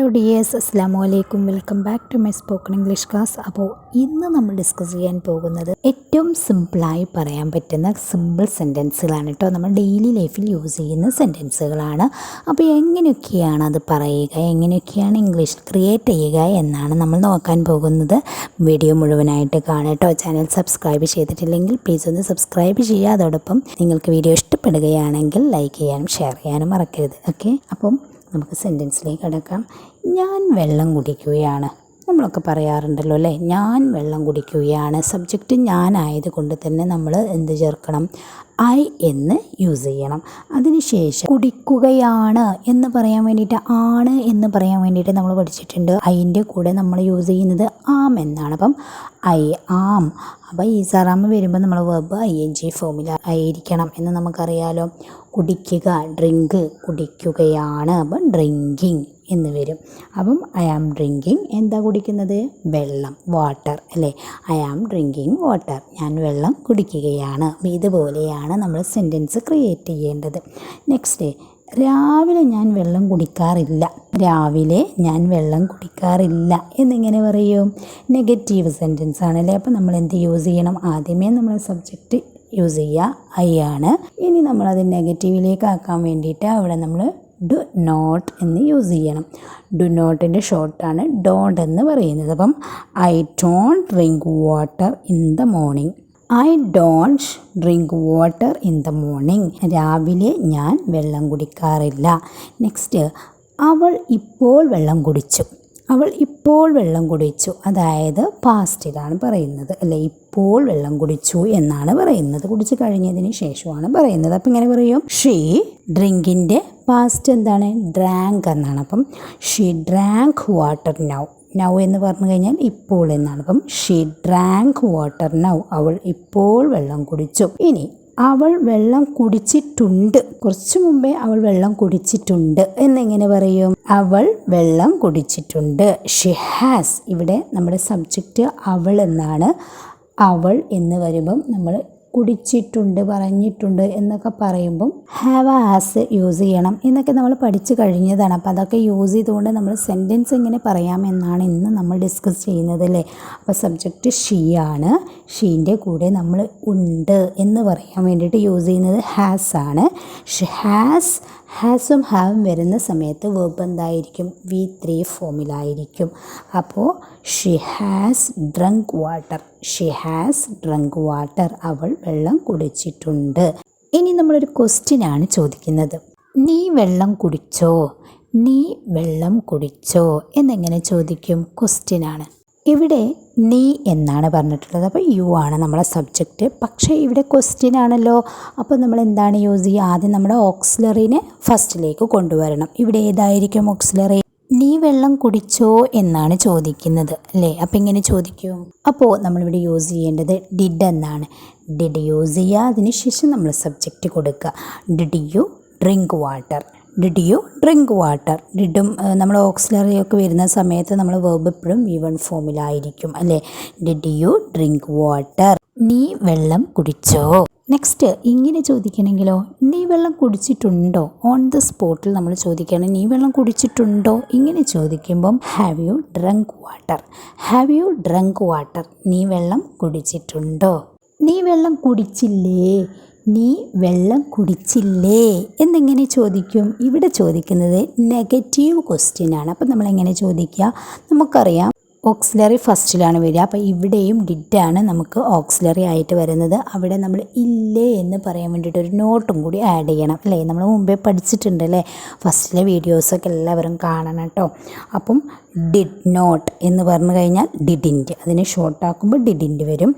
Hello dears അസ്സാം വലൈക്കും welcome back to my spoken English class. അപ്പോൾ ഇന്ന് നമ്മൾ ഡിസ്കസ് ചെയ്യാൻ പോകുന്നത് ഏറ്റവും സിമ്പിളായി പറയാൻ പറ്റുന്ന സിമ്പിൾ സെന്റൻസുകളാണ് കേട്ടോ. നമ്മൾ ഡെയിലി ലൈഫിൽ യൂസ് ചെയ്യുന്ന സെന്റൻസുകളാണ്. അപ്പോൾ എങ്ങനെയൊക്കെയാണ് അത് പറയുക എങ്ങനെയൊക്കെയാണ് ഇംഗ്ലീഷ് ക്രിയേറ്റ് ചെയ്യുക എന്നാണ് നമ്മൾ നോക്കാൻ പോകുന്നത്. വീഡിയോ മുഴുവനായിട്ട് കാണുക കേട്ടോ. ചാനൽ സബ്സ്ക്രൈബ് ചെയ്തിട്ടില്ലെങ്കിൽ പ്ലീസ് ഒന്ന് സബ്സ്ക്രൈബ് ചെയ്യുക. അതോടൊപ്പം നിങ്ങൾക്ക് വീഡിയോ ഇഷ്ടപ്പെടുകയാണെങ്കിൽ ലൈക്ക് ചെയ്യാനും ഷെയർ ചെയ്യാനും മറക്കരുത്. ഓക്കെ? അപ്പം നമുക്ക് സെന്റൻസിലേക്ക് കടക്കാം ഞാൻ വെള്ളം കുടിക്കുകയാണ്. നമ്മളൊക്കെ പറയാറുണ്ടല്ലോ അല്ലേ? ഞാൻ വെള്ളം കുടിക്കുകയാണ്. സബ്ജക്റ്റ് ഞാൻ ഞാനായതുകൊണ്ട് തന്നെ നമ്മൾ എന്ത് ചേർക്കണം? ഐ എന്ന് യൂസ് ചെയ്യണം. അതിനുശേഷം കുടിക്കുകയാണ് എന്ന് പറയാൻ വേണ്ടിയിട്ട് ആണ് എന്ന് പറയാൻ വേണ്ടിയിട്ട് നമ്മൾ പഠിച്ചിട്ടുണ്ട്. ഐന്റെ കൂടെ നമ്മൾ യൂസ് ചെയ്യുന്നത് ആം എന്നാണ്. അപ്പം ഐ ആം അപ്പോൾ ഈ സാറാമ വരുമ്പോൾ നമ്മൾ വെബ് ഐ എൻ ജി ഫോമിൽ ആയിരിക്കണം എന്ന് നമുക്കറിയാലോ. കുടിക്കുക ഡ്രിങ്ക് കുടിക്കുകയാണ് അപ്പം ഡ്രിങ്കിങ് എന്ന് വരും. അപ്പം ഐ ആം ഡ്രിങ്കിങ് എന്താ കുടിക്കുന്നത്? വെള്ളം വാട്ടർ അല്ലേ? ഐ ആം ഡ്രിങ്കിങ് വാട്ടർ ഞാൻ വെള്ളം കുടിക്കുകയാണ്. ഇതുപോലെയാണ് നമ്മൾ സെന്റൻസ് ക്രിയേറ്റ് ചെയ്യേണ്ടത്. നെക്സ്റ്റ് രാവിലെ ഞാൻ വെള്ളം കുടിക്കാറില്ല. രാവിലെ ഞാൻ വെള്ളം കുടിക്കാറില്ല. എന്നിങ്ങനെ പറയും. നെഗറ്റീവ് സെന്റൻസ് ആണല്ലേ? അപ്പോൾ നമ്മൾ എന്ത് യൂസ് ചെയ്യണം? ആദ്യമേ നമ്മൾ സബ്ജക്റ്റ് യൂസ് ചെയ്യുക. ഐ ആണ്. ഇനി നമ്മളത് നെഗറ്റീവിലേക്ക് ആക്കാൻ വേണ്ടിയിട്ട് അവിടെ നമ്മൾ ഡു നോട്ട് എന്ന് യൂസ് ചെയ്യണം. ഡു നോട്ടിന്റെ ഷോർട്ടാണ് ഡോണ്ട് എന്ന് പറയുന്നത്. അപ്പം I don't drink water in the morning I don't drink water in the morning രാവിലെ ഞാൻ വെള്ളം കുടിക്കാറില്ല. നെക്സ്റ്റ് അവൾ ഇപ്പോൾ വെള്ളം കുടിച്ചു. അവൾ ഇപ്പോൾ വെള്ളം കുടിച്ചു. അതായത് പാസ്റ്റിലാണ് പറയുന്നത്. അല്ലെ ഇപ്പോൾ വെള്ളം കുടിച്ചു എന്നാണ് പറയുന്നത്. കുടിച്ചു കഴിഞ്ഞതിന് ശേഷമാണ് പറയുന്നത്. അപ്പം ഇങ്ങനെ പറയും ഷീ ഡ്രിങ്കിന്റെ പാസ്റ്റ് എന്താണ്? ഡ്രാങ്ക് എന്നാണ്. അപ്പം she drank water now now എന്ന് പറഞ്ഞു കഴിഞ്ഞാൽ ഇപ്പോൾ എന്നാണ്. അപ്പം ഷീ ഡ്രാങ്ക് വാട്ടർ നൗ അവൾ ഇപ്പോൾ വെള്ളം കുടിച്ചു. ഇനി അവൾ വെള്ളം കുടിച്ചിട്ടുണ്ട്. കുറച്ചു മുമ്പേ അവൾ വെള്ളം കുടിച്ചിട്ടുണ്ട്. എന്നെങ്ങനെ പറയും? അവൾ വെള്ളം കുടിച്ചിട്ടുണ്ട്. ഷി ഹാസ് ഇവിടെ നമ്മുടെ സബ്ജക്റ്റ് അവൾ എന്നാണ്. അവൾ എന്ന് വരുമ്പം നമ്മൾ കുടിച്ചിട്ടുണ്ട് പറഞ്ഞിട്ടുണ്ട് എന്നൊക്കെ പറയുമ്പം ഹാവ് ആസ് യൂസ് ചെയ്യണം. എന്നൊക്കെ നമ്മൾ പഠിച്ചു കഴിഞ്ഞതാണ്. അപ്പോൾ അതൊക്കെ യൂസ് ചെയ്തുകൊണ്ട് നമ്മൾ സെന്റൻസ് എങ്ങനെ പറയാമെന്നാണ് ഇന്ന് നമ്മൾ ഡിസ്കസ് ചെയ്യുന്നത് അല്ലേ? അപ്പോൾ സബ്ജക്റ്റ് ഷീ ആണ്. ഷീന്റെ കൂടെ നമ്മൾ ഉണ്ട് എന്ന് പറയാൻ വേണ്ടിയിട്ട് യൂസ് ചെയ്യുന്നത് ഹാസ് ആണ്. ഷി ഹാസ് ഹാസും ഹാവും വരുന്ന സമയത്ത് വേർബ് എന്തായിരിക്കും? വി ത്രീ ഫോമിലായിരിക്കും അപ്പോൾ she has drunk water she has drunk water അവൾ വെള്ളം കുടിച്ചിട്ടുണ്ട്. ഇനി നമ്മളൊരു ക്വസ്റ്റിനാണ് ചോദിക്കുന്നത്. നീ വെള്ളം കുടിച്ചോ? നീ വെള്ളം കുടിച്ചോ? എന്നെങ്ങനെ ചോദിക്കും? ക്വസ്റ്റിനാണ് ആണ്. ഇവിടെ നീ എന്നാണ് പറഞ്ഞിട്ടുള്ളത്? അപ്പോൾ യു ആണ് നമ്മളെ സബ്ജക്റ്റ് പക്ഷേ ഇവിടെ ക്വസ്റ്റ്യൻ ആണല്ലോ. അപ്പോൾ നമ്മൾ എന്താണ് യൂസ് ചെയ്യുക? ആദ്യം നമ്മുടെ ഓക്സിലറിനെ ഫസ്റ്റിലേക്ക് കൊണ്ടുവരണം. ഇവിടെ ഏതായിരിക്കും ഓക്സിലറി നീ വെള്ളം കുടിച്ചോ എന്നാണ് ചോദിക്കുന്നത് അല്ലേ? അപ്പം ഇങ്ങനെ ചോദിക്കൂ. അപ്പോൾ നമ്മളിവിടെ യൂസ് ചെയ്യേണ്ടത് ഡിഡ് എന്നാണ്. ഡിഡ് യൂസ് ചെയ്യുക അതിനുശേഷം നമ്മൾ സബ്ജക്റ്റ് കൊടുക്കുക. Did you drink water did you drink water ഡിഡും നമ്മൾ ഓക്സിലറി ഒക്കെ വരുന്ന സമയത്ത് നമ്മൾ വേർബ് എപ്പോഴും വി വൺ ഫോമിലായിരിക്കും അല്ലേ? ഡിഡ് യു ഡ്രിങ്ക് വാട്ടർ നീ വെള്ളം കുടിച്ചോ? നെക്സ്റ്റ് ഇങ്ങനെ ചോദിക്കണമെങ്കിലോ നീ വെള്ളം കുടിച്ചിട്ടുണ്ടോ? ഓൺ ദ സ്പോട്ടിൽ നമ്മൾ ചോദിക്കുകയാണ് നീ വെള്ളം കുടിച്ചിട്ടുണ്ടോ? ഇങ്ങനെ ചോദിക്കുമ്പം have you drunk water have you drunk water നീ വെള്ളം കുടിച്ചിട്ടുണ്ടോ? നീ വെള്ളം കുടിച്ചില്ലേ? നീ വെള്ളം കുടിച്ചില്ലേ? എന്നെങ്ങനെ ചോദിക്കും. ഇവിടെ ചോദിക്കുന്നത് നെഗറ്റീവ് ക്വസ്റ്റ്യൻ ആണ്. അപ്പം നമ്മളെങ്ങനെ ചോദിക്കുക? നമുക്കറിയാം ഓക്സിലറി ഫസ്റ്റിലാണ് വരിക. അപ്പോൾ ഇവിടെയും ഡിഡാണ് നമുക്ക് ഓക്സിലറി ആയിട്ട് വരുന്നത്. അവിടെ നമ്മൾ ഇല്ലേ എന്ന് പറയാൻ വേണ്ടിയിട്ട് ഒരു നോട്ടും കൂടി ആഡ് ചെയ്യണം അല്ലേ? നമ്മൾ മുമ്പേ പഠിച്ചിട്ടുണ്ട് അല്ലേ? ഫസ്റ്റിലെ വീഡിയോസൊക്കെ എല്ലാവരും കാണണം കേട്ടോ. അപ്പം ഡിഡ് നോട്ട് എന്ന് പറഞ്ഞു കഴിഞ്ഞാൽ ഡിഡിന്റ് അതിനെ ഷോർട്ടാക്കുമ്പോൾ ഡിഡിന്റ് വരും.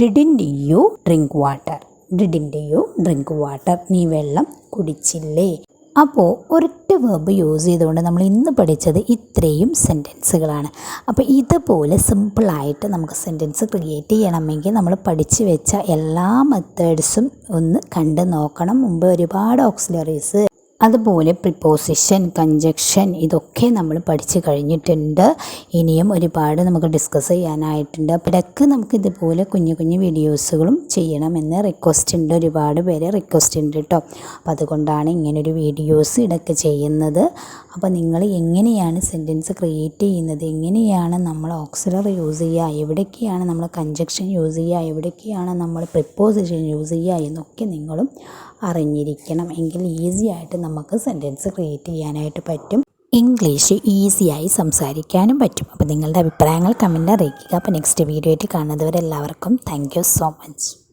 Didn't you drink water didn't you drink water നീ വെള്ളം കുടിച്ചില്ലേ? അപ്പോൾ ഒരൊറ്റ വേർബ് യൂസ് ചെയ്തുകൊണ്ട് നമ്മൾ ഇന്ന് പഠിച്ചത് ഇത്രയും സെന്റൻസുകളാണ് അപ്പോൾ ഇതുപോലെ സിമ്പിളായിട്ട് നമുക്ക് സെന്റൻസ് ക്രിയേറ്റ് ചെയ്യണമെങ്കിൽ നമ്മൾ പഠിച്ചു വെച്ച എല്ലാ മെത്തേഡ്സും ഒന്ന് കണ്ട് നോക്കണം. മുമ്പ് ഒരുപാട് ഓക്സിലറീസ് അതുപോലെ പ്രിപ്പോസിഷൻ കഞ്ചക്ഷൻ ഇതൊക്കെ നമ്മൾ പഠിച്ചു കഴിഞ്ഞിട്ടുണ്ട്. ഇനിയും ഒരുപാട് നമുക്ക് ഡിസ്കസ് ചെയ്യാനായിട്ടുണ്ട്. ഇടയ്ക്ക് നമുക്ക് ഇതുപോലെ കുഞ്ഞു കുഞ്ഞു വീഡിയോസുകളും ചെയ്യണമെന്ന് റിക്വസ്റ്റ് ഉണ്ട്. ഒരുപാട് പേര് റിക്വസ്റ്റ് ഉണ്ട് കേട്ടോ. അപ്പോൾ അതുകൊണ്ടാണ് ഇങ്ങനൊരു വീഡിയോസ് ഇടയ്ക്ക് ചെയ്യുന്നത്. അപ്പോൾ നിങ്ങൾ എങ്ങനെയാണ് സെന്റൻസ് ക്രിയേറ്റ് ചെയ്യുന്നത്? എങ്ങനെയാണ് നമ്മൾ ഓക്സിലർ യൂസ് ചെയ്യുക? എവിടേക്കാണ് നമ്മൾ കഞ്ചക്ഷൻ യൂസ് ചെയ്യുക? എവിടേക്കാണ് നമ്മൾ പ്രിപ്പോസിഷൻ യൂസ് ചെയ്യുക? എന്നൊക്കെ നിങ്ങളും അറിഞ്ഞിരിക്കണം. എങ്കിൽ ഈസി ആയിട്ട് നമുക്ക് സെന്റൻസ് ക്രിയേറ്റ് ചെയ്യാനായിട്ട് പറ്റും. ഇംഗ്ലീഷ് ഈസിയായി സംസാരിക്കാനും പറ്റും. അപ്പോൾ നിങ്ങളുടെ അഭിപ്രായങ്ങൾ കമന്റ് അറിയിക്കുക. അപ്പോൾ നെക്സ്റ്റ് വീഡിയോ ആയിട്ട് കാണുന്നവരെല്ലാവർക്കും താങ്ക് സോ മച്ച്